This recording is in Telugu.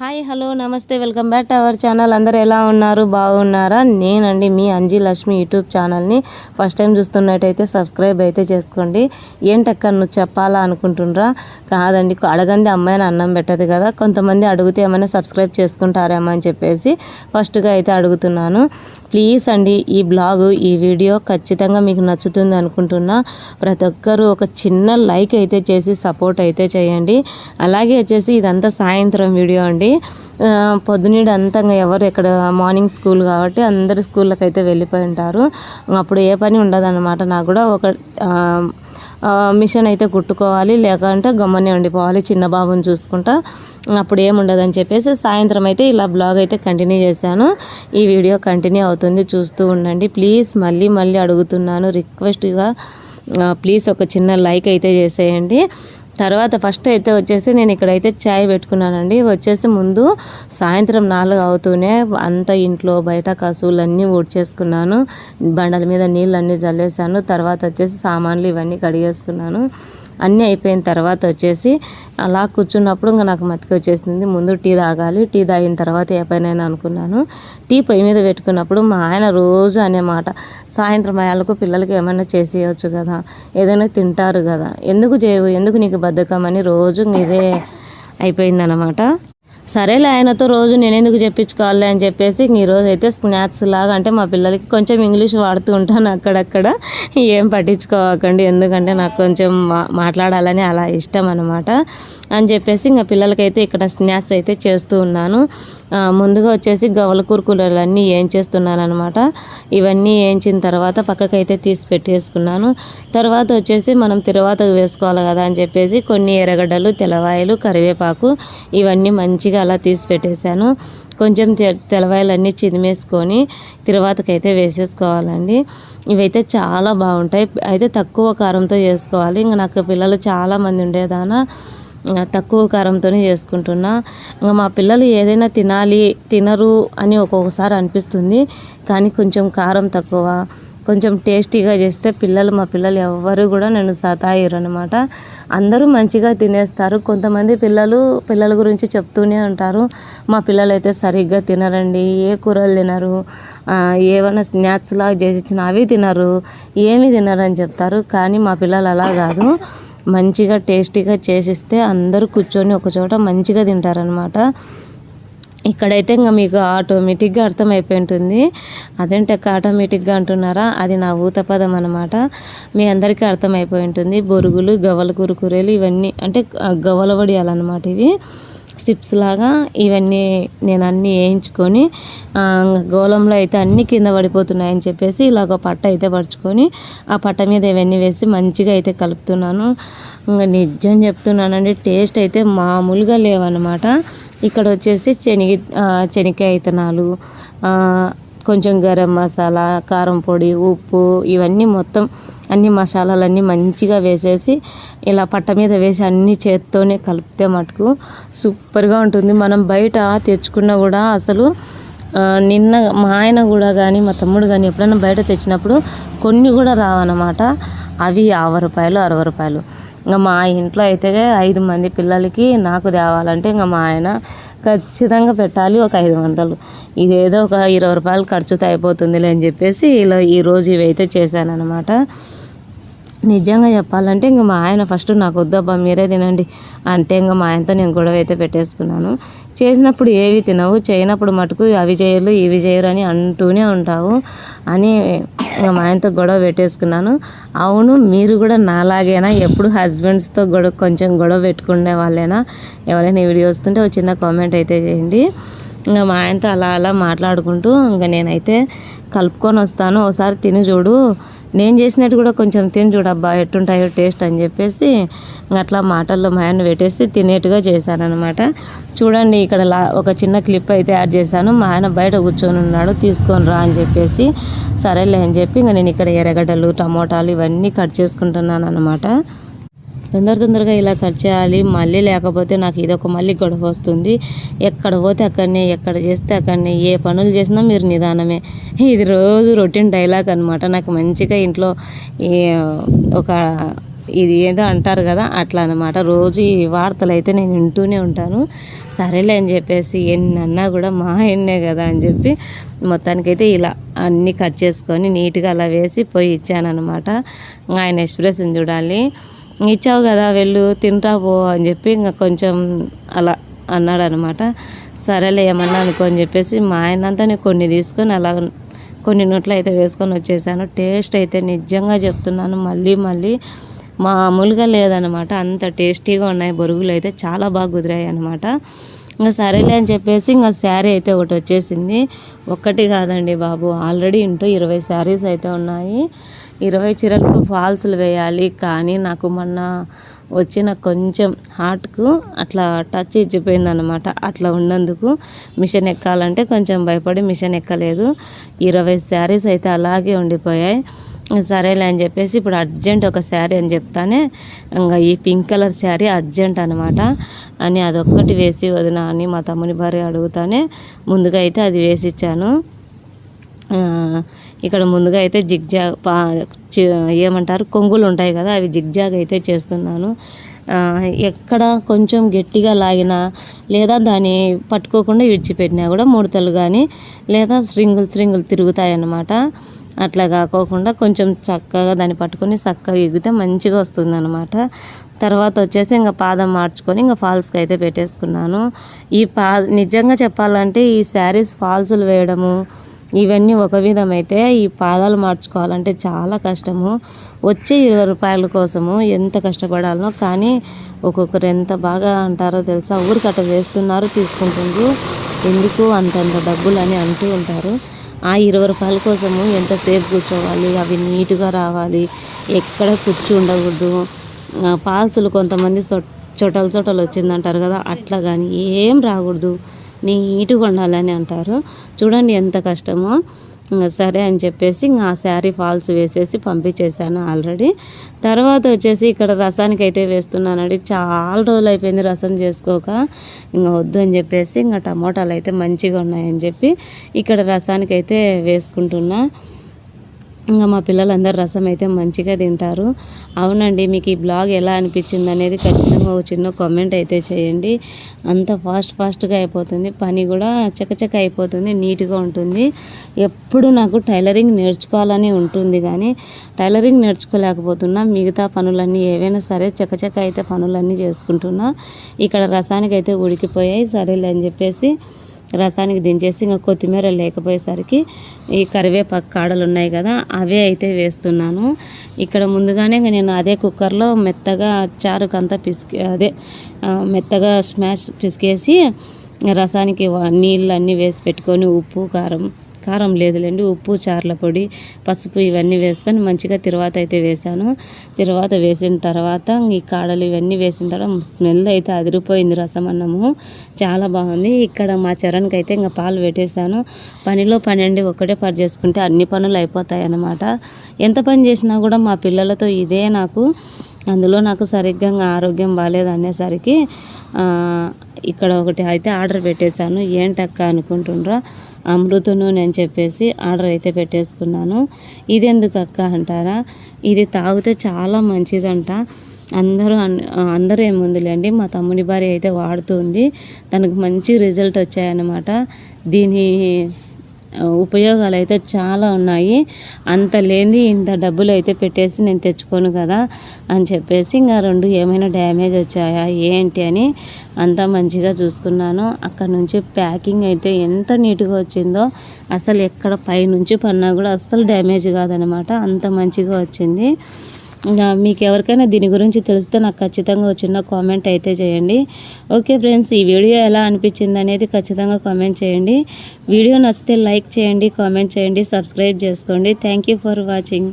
హాయ్ హలో నమస్తే welcome back to our channel. అందరు ఎలా ఉన్నారు? బాగున్నారా? నేనండి మీ అంజీ లక్ష్మి యూట్యూబ్ ఛానల్ని. ఫస్ట్ టైం చూస్తున్నట్టయితే సబ్స్క్రైబ్ అయితే చేసుకోండి. ఏంటక్క నువ్వు చెప్పాలా అనుకుంటుండ్రా? కాదండి అడగంది అమ్మాయిని అన్నం పెట్టదు కదా. కొంతమంది అడిగితే ఏమైనా సబ్స్క్రైబ్ చేసుకుంటారేమో అని చెప్పేసి ఫస్ట్గా అయితే అడుగుతున్నాను. ప్లీజ్ అండి ఈ బ్లాగ్ ఈ వీడియో ఖచ్చితంగా మీకు నచ్చుతుంది అనుకుంటున్నా. ప్రతి ఒక్కరూ ఒక చిన్న లైక్ అయితే చేసి సపోర్ట్ అయితే చేయండి. అలాగే వచ్చేసి ఇదంతా సాయంత్రం వీడియో అండి. పొద్దునీడు అంతా ఎవరు ఇక్కడ మార్నింగ్ స్కూల్ కాబట్టి అందరు స్కూళ్ళకి అయితే వెళ్ళిపోయి ఉంటారు. అప్పుడు ఏ పని ఉండదు నాకు కూడా ఒక మిషన్ అయితే కుట్టుకోవాలి లేకుంటే గమ్మనే ఉండిపోవాలి చిన్న బాబుని చూసుకుంటా. అప్పుడు ఏముండదని చెప్పేసి సాయంత్రం అయితే ఇలా బ్లాగ్ అయితే కంటిన్యూ చేశాను. ఈ వీడియో కంటిన్యూ అవుతుంది చూస్తూ ఉండండి. ప్లీజ్ మళ్ళీ మళ్ళీ అడుగుతున్నాను రిక్వెస్ట్గా ప్లీజ్ ఒక చిన్న లైక్ అయితే చేసేయండి. తర్వాత ఫస్ట్ అయితే వచ్చేసి నేను ఇక్కడైతే ఛాయ్ పెట్టుకున్నానండి. వచ్చేసి ముందు సాయంత్రం నాలుగు అవుతూనే అంత ఇంట్లో బయట కసువులన్నీ ఊడ్చేసుకున్నాను. బండల మీద నీళ్ళు అన్నీ చల్లేసాను తర్వాత వచ్చేసి సామాన్లు ఇవన్నీ కడిగేసుకున్నాను. అన్నీ అయిపోయిన తర్వాత వచ్చేసి అలా కూర్చున్నప్పుడు ఇంకా నాకు మతికి వచ్చేసింది. ముందు టీ తాగాలి. టీ తాగిన తర్వాత ఏ పైన అనుకున్నాను. టీ పొయ్యి మీద పెట్టుకున్నప్పుడు మా ఆయన రోజు అనే మాట. సాయంత్రం అయ్యాలకు పిల్లలకి ఏమైనా చేసేయచ్చు కదా. ఏదైనా తింటారు కదా. ఎందుకు చేయవు? ఎందుకు నీకు బద్ధకం? అని రోజు ఇదే అయిపోయిందనమాట సరేలే ఆయనతో రోజు నేను ఎందుకు చెప్పించుకోవాలి అని చెప్పేసి ఈరోజు అయితే స్నాక్స్ లాగా అంటే మా పిల్లలకి కొంచెం ఇంగ్లీష్ వాడుతూ ఉంటాను అక్కడక్కడ. ఏం పట్టించుకోకండి ఎందుకంటే నాకు కొంచెం మాట్లాడాలని అలా ఇష్టం అనమాట అని చెప్పేసి ఇంకా పిల్లలకైతే ఇక్కడ స్నాక్స్ అయితే చేస్తూ ఉన్నాను. ముందుగా వచ్చేసి గవల కూరకూరలన్నీ ఏం చేస్తున్నాను అనమాట ఇవన్నీ వేయించిన తర్వాత పక్కకైతే తీసి పెట్టేసుకున్నాను. తర్వాత వచ్చేసి మనం తిరువాత వేసుకోవాలి కదా అని చెప్పేసి కొన్ని ఎర్రగడ్డలు తెల్లవాయలు కరివేపాకు ఇవన్నీ మంచిగా అలా తీసి పెట్టేశాను. కొంచెం తెలవాయలన్నీ చిదిమేసుకొని తిరువాతకైతే వేసేసుకోవాలండి. ఇవైతే చాలా బాగుంటాయి. అయితే తక్కువ కారంతో చేసుకోవాలి. ఇంకా నాకు పిల్లలు చాలామంది ఉండేదానా. తక్కువ కారంతోనే చేసుకుంటున్నా. ఇంకా మా పిల్లలు ఏదైనా తినాలి తినరు అని ఒక్కొక్కసారి అనిపిస్తుంది. కానీ కొంచెం కారం తక్కువ. కొంచెం టేస్టీగా చేస్తే పిల్లలు మా పిల్లలు ఎవ్వరు కూడా నన్ను సతాయిరు అనమాట అందరూ మంచిగా తినేస్తారు. కొంతమంది పిల్లలు పిల్లల గురించి చెప్తూనే ఉంటారు. మా పిల్లలు అయితే సరిగ్గా తినరండి. ఏ కూరలు తినరు. ఏమైనా స్నాక్స్ లాగా చేసి ఇచ్చిన అవి తినరు. ఏమి తినరని చెప్తారు. కానీ మా పిల్లలు అలా కాదు. మంచిగా టేస్టీగా చేసిస్తే అందరూ కూర్చొని ఒకచోట మంచిగా తింటారనమాట ఇక్కడైతే ఇంకా మీకు ఆటోమేటిక్గా అర్థమైపోయి ఉంటుంది అదేంటే ఆటోమేటిక్గా అంటున్నారా? అది నా ఊత పదం అనమాట మీ అందరికీ అర్థమైపోయి ఉంటుంది బొరుగులు గవ్వల కూరకూరలు ఇవన్నీ అంటే గవ్వల వడియాలన్నమాట ఇవి. సిప్స్ లాగా ఇవన్నీ నేను అన్నీ వేయించుకొని గోళంలో అయితే అన్ని కింద పడిపోతున్నాయని చెప్పేసి ఇలాగ పట్ట అయితే పరుచుకొని ఆ పట్ట మీద ఇవన్నీ వేసి మంచిగా అయితే కలుపుతున్నాను. ఇంకా నిజం చెప్తున్నానండి టేస్ట్ అయితే మామూలుగా లేవన్నమాట. ఇక్కడ వచ్చేసి శనగ శనగకాయ విత్తనాలు కొంచెం గరం మసాలా కారం పొడి ఉప్పు ఇవన్నీ మొత్తం అన్ని మసాలాలన్నీ మంచిగా వేసేసి ఇలా పట్ట మీద వేసి అన్ని చేత్తోనే కలిపితే మటుకు సూపర్గా ఉంటుంది. మనం బయట తెచ్చుకున్నా కూడా అసలు నిన్న మా ఆయన కూడా కానీ మా తమ్ముడు కానీ ఎప్పుడైనా బయట తెచ్చినప్పుడు కొన్ని కూడా రావన్నమాట. అవి యాభై రూపాయలు అరవై రూపాయలు. ఇంకా మా ఇంట్లో అయితే ఐదు మంది పిల్లలకి నాకు తేవాలంటే ఇంకా మా ఆయన ఖచ్చితంగా పెట్టాలి ఒక ఐదు వందలు. ఇదేదో ఒక ఇరవై రూపాయలు ఖర్చుతో అయిపోతుందిలే అని చెప్పేసి ఇలా ఈరోజు ఇవైతే చేశాను అనమాట నిజంగా చెప్పాలంటే ఇంక మా ఆయన ఫస్ట్ నాకు వద్దబ్బా మీరే తినండి అంటే ఇంకా మా ఆయనతో నేను గొడవ అయితే పెట్టేసుకున్నాను. చేసినప్పుడు ఏవి తినవు చేయనప్పుడు మటుకు అవి చేయరు ఇవి చేయరు అని అంటూనే ఉంటావు అని ఇంకా మా ఆయనతో గొడవ పెట్టేసుకున్నాను. అవును మీరు కూడా నాలాగేనా? ఎప్పుడు హస్బెండ్స్తో గొడవ కొంచెం గొడవ పెట్టుకునే వాళ్ళేనా? ఎవరైనా వీడియో వస్తుంటే ఒక చిన్న కామెంట్ అయితే చేయండి. ఇంకా మా ఆయనతో అలా అలా మాట్లాడుకుంటూ ఇంకా నేనైతే కలుపుకొని వస్తాను. ఒకసారి తిని చూడు నేను చేసినట్టు కూడా కొంచెం తిని చూడబ్బా ఎట్టుంటాయో టేస్ట్ అని చెప్పేసి అట్లా మాటల్లో మా ఆయన పెట్టేసి తినేట్టుగా చేశానమాట చూడండి ఇక్కడ ఒక చిన్న క్లిప్ అయితే యాడ్ చేశాను. మా ఆయన బయట కూర్చొని ఉన్నాడు తీసుకొని రా అని చెప్పేసి సరేలే అని చెప్పి ఇంకా నేను ఇక్కడ ఎర్రగడ్డలు టమోటాలు ఇవన్నీ కట్ చేసుకుంటున్నాను అనమాట తొందర తొందరగా ఇలా కట్ చేయాలి. మళ్ళీ లేకపోతే నాకు ఇదొక మళ్ళీ గొడవ వస్తుంది. ఎక్కడ పోతే అక్కడనే ఎక్కడ చేస్తే అక్కడనే ఏ పనులు చేసినా మీరు నిదానమే. ఇది రోజు రొటీన్ డైలాగ్ అనమాట నాకు మంచిగా ఇంట్లో ఒక ఇది ఏదో అంటారు కదా అట్లా అనమాట రోజు ఈ వార్తలు అయితే నేను వింటూనే ఉంటాను. సరేలే అని చెప్పేసి ఎన్నన్నా కూడా మా ఆయన్నే కదా అని చెప్పి మొత్తానికైతే ఇలా అన్నీ కట్ చేసుకొని నీట్గా అలా వేసి పోయి ఇచ్చానమాట ఆయన ఎక్స్ప్రెషన్ చూడాలి. ఇచ్చావు కదా వెళ్ళు తింటా పో అని చెప్పి ఇంకా కొంచెం అలా అన్నాడు అనమాట సరేలే ఏమన్నా అనుకోని చెప్పేసి మా ఆయనంతా నేను కొన్ని తీసుకొని అలా కొన్ని నోట్లు అయితే వేసుకొని వచ్చేసాను. టేస్ట్ అయితే నిజంగా చెప్తున్నాను మళ్ళీ మళ్ళీ మామూలుగా లేదనమాట. అంత టేస్టీగా ఉన్నాయి బొరుగులు అయితే చాలా బాగా కుదిరాయి అనమాట. ఇంకా సరేలే అని చెప్పేసి ఇంకా శారీ అయితే ఒకటి వచ్చేసింది. ఒక్కటి కాదండి బాబు ఆల్రెడీ ఇంటూ ఇరవై శారీస్ అయితే ఉన్నాయి. ఇరవై చీరలకు ఫాల్స్లు వేయాలి. కానీ నాకు మొన్న వచ్చిన కొంచెం హార్ట్కు అట్లా టచ్ ఇచ్చిపోయింది అనమాట అట్లా ఉన్నందుకు మిషన్ ఎక్కాలంటే కొంచెం భయపడి మిషన్ ఎక్కలేదు. ఇరవై శారీస్ అయితే అలాగే ఉండిపోయాయి. సరేలే అని చెప్పేసి ఇప్పుడు అర్జెంట్ ఒక శారీ అని చెప్తానే ఇంకా ఈ పింక్ కలర్ శారీ అర్జెంట్ అనమాట అని అదొక్కటి వేసి వదిన అని మా తమ్ముని భార్య అడుగుతానే ముందుగా అయితే అది వేసి ఇచ్చాను ఇక్కడ ముందుగా అయితే జిగ్జాగ్ పా ఏమంటారు? కొంగులు ఉంటాయి కదా అవి జిగ్జాగ్ అయితే చేస్తున్నాను. ఎక్కడ కొంచెం గట్టిగా లాగినా లేదా దాన్ని పట్టుకోకుండా విడిచిపెట్టినా కూడా ముడతలు కానీ లేదా స్ట్రింగులు స్ట్రింగులు తిరుగుతాయన్నమాట. అట్లా కాకోకుండా కొంచెం చక్కగా దాన్ని పట్టుకొని చక్కగా ఎగితే మంచిగా వస్తుంది అనమాట తర్వాత వచ్చేసి ఇంకా పాదం మార్చుకొని ఇంకా ఫాల్స్కి అయితే పెట్టేసుకున్నాను. ఈ పా నిజంగా చెప్పాలంటే ఈ శారీస్ ఫాల్స్లు వేయడము ఇవన్నీ ఒక విధమైతే ఈ పాదాలు మార్చుకోవాలంటే చాలా కష్టము. వచ్చే ఇరవై రూపాయల కోసము ఎంత కష్టపడాలనో కానీ ఒక్కొక్కరు ఎంత బాగా అంటారో తెలుసా? ఊరికట్ట వేస్తున్నారు తీసుకుంటుండ్రు. ఎందుకు అంతంత డబ్బులు అని అంటూ ఉంటారు. ఆ ఇరవై రూపాయల కోసము ఎంతసేపు కూర్చోవాలి? అవి నీట్గా రావాలి. ఎక్కడ కూర్చు ఉండకూడదు పాల్సులు కొంతమంది చొటలు వచ్చింది వచ్చిందంటారు కదా అట్లా కానీ ఏం రాకూడదు. నీట్గా ఉండాలని అంటారు. చూడండి ఎంత కష్టమో. సరే అని చెప్పేసి ఇంకా ఆ శారీ ఫాల్స్ వేసేసి పంపించేశాను ఆల్రెడీ. తర్వాత వచ్చేసి ఇక్కడ రసానికి అయితే వేస్తున్నానండి. చాలా రోజులు అయిపోయింది రసం చేసుకోక. ఇంకా వద్దు అని చెప్పేసి ఇంకా టమోటాలు అయితే మంచిగా ఉన్నాయని చెప్పి ఇక్కడ రసానికి అయితే వేసుకుంటున్నా. ఇంకా మా పిల్లలందరూ రసం అయితే మంచిగా తింటారు. అవునండి మీకు ఈ బ్లాగ్ ఎలా అనిపించింది అనేది ఖచ్చితంగా ఒక చిన్న కామెంట్ అయితే చేయండి. అంత ఫాస్ట్ ఫాస్ట్గా అయిపోతుంది. పని కూడా చకచక అయిపోతుంది నీట్గా ఉంటుంది. ఎప్పుడు నాకు టైలరింగ్ నేర్చుకోవాలని ఉంటుంది కానీ టైలరింగ్ నేర్చుకోలేకపోతున్నా. మిగతా పనులన్నీ ఏవైనా సరే చకచక అయితే పనులన్నీ చేసుకుంటున్నా. ఇక్కడ రసానికి అయితే ఉడికిపోయాయి సరేలే అని చెప్పేసి రసానికి దించేసి ఇంకా కొత్తిమీర లేకపోయేసరికి ఈ కరివేపాకు కాడలు ఉన్నాయి కదా అవే అయితే వేస్తున్నాను. ఇక్కడ ముందుగానే నేను అదే కుక్కర్లో మెత్తగా చారుకంతా పిసికి అదే మెత్తగా స్మాష్ పిసికేసి రసానికి నీళ్ళు అన్నీ వేసి పెట్టుకొని ఉప్పు కారం కారం లేదులేండి ఉప్పు చార్ల పొడి పసుపు ఇవన్నీ వేసుకొని మంచిగా తిరువాత అయితే వేసాను తిరువాత వేసిన తర్వాత ఈ కాడలు ఇవన్నీ వేసిన తర్వాత స్మెల్ అయితే అదిరిపోయింది రసం అన్నము చాలా బాగుంది. ఇక్కడ మా చరణ్కి అయితే ఇంకా పాలు పెట్టేశాను. పనిలో పని అండి ఒక్కటే పని చేసుకుంటే అన్ని పనులు అయిపోతాయి అన్నమాట ఎంత పని చేసినా కూడా మా పిల్లలతో ఇదే నాకు. అందులో నాకు సరిగ్గా ఆరోగ్యం బాగాలేదు అనేసరికి ఇక్కడ ఒకటి అయితే ఆర్డర్ పెట్టేశాను. ఏంటక్క అనుకుంటుండ్రా? అమృత నూనె అని చెప్పేసి ఆర్డర్ అయితే పెట్టేసుకున్నాను. ఇది ఎందుకు అక్క అంటారా? ఇది తాగితే చాలా మంచిదంట. అందరూ అందరూ ఏముందిలేండి మా తమ్ముని భార్య అయితే వాడుతుంది. తనకు మంచి రిజల్ట్ వచ్చాయన్నమాట. దీని ఉపయోగాలు అయితే చాలా ఉన్నాయి. అంత లేని ఇంత డబ్బులు అయితే పెట్టేసి నేను తెచ్చుకోను కదా అని చెప్పేసి ఇంకా రెండు ఏమైనా డ్యామేజ్ వచ్చాయా ఏంటి అని అంతా మంచిగా చూసుకున్నాను. అక్కడ నుంచి ప్యాకింగ్ అయితే ఎంత నీట్గా వచ్చిందో అసలు ఎక్కడ పైనుంచి పన్నా కూడా అస్సలు డ్యామేజ్ కాదనమాట. అంత మంచిగా వచ్చింది. మీకు ఎవరికైనా దీని గురించి తెలిస్తే నాకు ఖచ్చితంగా చిన్న కామెంట్ అయితే చేయండి. ఓకే ఫ్రెండ్స్ ఈ వీడియో ఎలా అనిపించింది అనేది ఖచ్చితంగా కామెంట్ చేయండి. వీడియో నచ్చితే లైక్ చేయండి కామెంట్ చేయండి సబ్స్క్రైబ్ చేసుకోండి. Thank for watching.